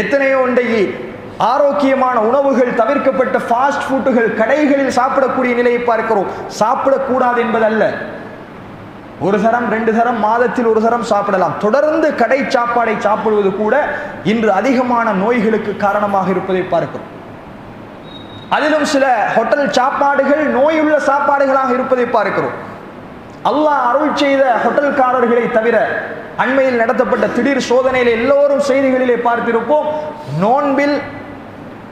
எத்தனையோ இன்றைக்கு ஆரோக்கியமான உணவுகள் தவிர்க்கப்பட்ட ஃபாஸ்ட் ஃபுட்டுகள் கடைகளில் சாப்பிடக்கூடிய நிலையை பார்க்கிறோம். சாப்பிடக்கூடாது என்பதல்ல. ஒரு தரம் ரெண்டு தரம் மாதத்தில் ஒரு தரம் சாப்பிடலாம். தொடர்ந்து கடை சாப்பாடை சாப்பிடுவது கூட இன்று அதிகமான நோய்களுக்கு காரணமாக இருப்பதை பார்க்கிறோம். அதிலும் சில ஹோட்டல் சாப்பாடுகள் நோயுள்ள சாப்பாடுகளாக இருப்பதை பார்க்கிறோம். அல்லாஹ் அருள் செய்த ஹோட்டல்காரர்களை தவிர அண்மையில் நடத்தப்பட்ட திடீர் சோதனையில் எல்லோரும் செய்திகளிலே பார்த்திருப்போம். நோன்பில்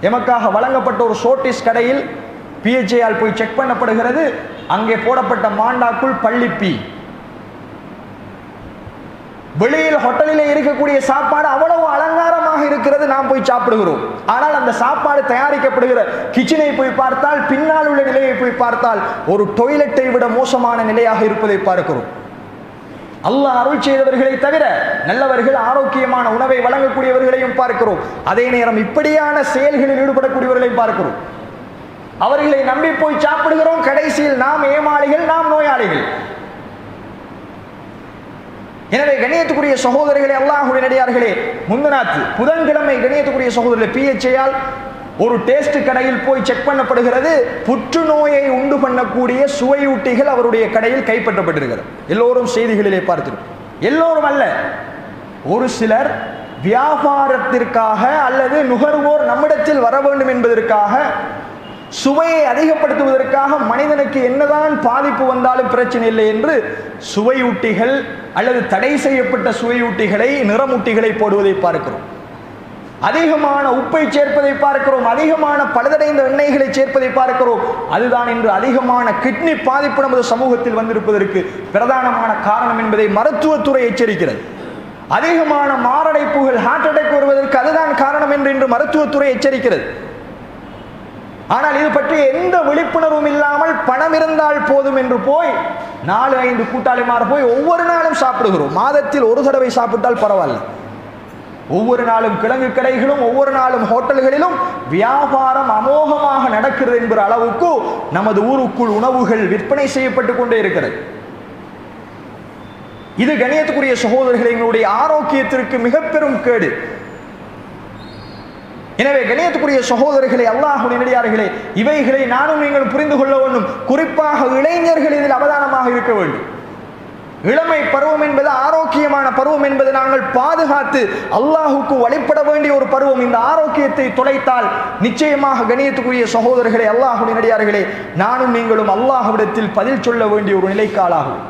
எமக்காக வழங்கப்பட்ட ஒரு சோட்டிஸ் கடையில் பிஹெச்ஐயால் போய் செக் பண்ணப்படுகிறது. அங்கே போடப்பட்ட மாண்டாக்குள் பள்ளிப்பி வெளியில் ஹோட்டலிலே இருக்கக்கூடிய சாப்பாடு அவ்வளவு அழகாக சமைக்கிறது நாம் போய் சாப்பிடுகிறோம். ஆனால் அந்த சாப்பாடு தயாரிக்கப்படுகிற கிச்சனை போய் பார்த்தால் பின்னால் உள்ள நிலையை போய் பார்த்தால் ஒரு டொய்லெட்டை விட மோசமான நிலையாக இருப்பதை பார்க்கிறோம். அல்லாஹ் அருள் செய்தவர்களை தவிர நல்லவர்கள் ஆரோக்கியமான உணவை வழங்கக்கூடியவர்களையும் பார்க்கிறோம். அதே நேரம் இப்படியான செயல்களில் ஈடுபடக்கூடியவர்களையும் பார்க்கிறோம். அவர்களை நம்பி போய் சாப்பிடுகிறோம். கடைசியில் நாம் ஏமாளிகள் நாம் நோயாளிகள். எனவே கணியத்துக்குரிய சகோதரிகளே அல்லாஹுடைய நடிகார்களே முந்தநாத்து புதன்கிழமை கணியத்துக்குரிய சகோதரர்களை பிஎச்ஐயால் ஒரு டேஸ்ட் கடையில் போய் செக் பண்ணப்படுகிறது. புற்றுநோயை உண்டு பண்ணக்கூடிய சுவையூட்டிகள் அவருடைய கடையில் கைப்பற்றப்பட்டிருக்கிறது. எல்லோரும் செய்திகளிலே பார்த்திருக்கும் எல்லோரும் அல்ல ஒரு சிலர் வியாபாரத்திற்காக அல்லது நுகர்வோர் நம்மிடத்தில் வர வேண்டும் என்பதற்காக சுவையை அதிகப்படுத்துவதற்காக மனிதனுக்கு என்னதான் பாதிப்பு வந்தாலும் பிரச்சனை இல்லை என்று சுவையூட்டிகள் அல்லது தடை செய்யப்பட்ட சுவையூட்டிகளை நிறமூட்டிகளை போடுவதை பார்க்கிறோம். அதிகமான உப்பை சேர்ப்பதை பார்க்கிறோம் அதிகமான பழுதடைந்த எண்ணெய்களை சேர்ப்பதை பார்க்கிறோம். அதுதான் இன்று அதிகமான கிட்னி பாதிப்பு நமது சமூகத்தில் வந்திருப்பதற்கு பிரதானமான காரணம் என்பதை மருத்துவத்துறை எச்சரிக்கிறது. அதிகமான மாரடைப்புகள் ஹார்ட் அட்டாக் வருவதற்கு அதுதான் காரணம் என்று இன்று மருத்துவத்துறை எச்சரிக்கிறது. ஆனால் இது பற்றி எந்த விழிப்புணர்வும் இல்லாமல் பணம் இருந்தால் போதும் என்று போய் நாலு ஐந்து கூட்டாளிமார போய் ஒவ்வொரு நாளும் சாப்பிடுகிறோம். மாதத்தில் ஒரு தடவை சாப்பிட்டால் பரவாயில்ல. ஒவ்வொரு நாளும் கிழங்கு கடைகளும் ஒவ்வொரு நாளும் ஹோட்டல்களிலும் வியாபாரம் அமோகமாக நடக்கிறது என்கிற அளவுக்கு நமது ஊருக்குள் உணவுகள் விற்பனை செய்யப்பட்டு கொண்டே இருக்கிறது. இது கணியத்துக்குரிய சகோதரர்கள் எங்களுடைய ஆரோக்கியத்திற்கு மிக பெரும் கேடு. எனவே கணியத்துக்குரிய சகோதரர்களே அல்லாஹுடைய நடிகார்களே இவைகளை நானும் நீங்கள் புரிந்து கொள்ள வேண்டும். குறிப்பாக இளைஞர்கள் இதில் அவதானமாக இருக்க வேண்டும். இளமை பருவம் என்பது ஆரோக்கியமான பருவம் என்பது நாங்கள் பாதுகாத்து அல்லாஹுக்கு வழிபட வேண்டிய ஒரு பருவம். இந்த ஆரோக்கியத்தை தொலைத்தால் நிச்சயமாக கணியத்துக்குரிய சகோதரர்களே அல்லாஹுடைய நடிகார்களே நானும் நீங்களும் அல்லாஹ்விடத்தில் பதில் சொல்ல வேண்டிய ஒரு நிலைக்காலாகும்.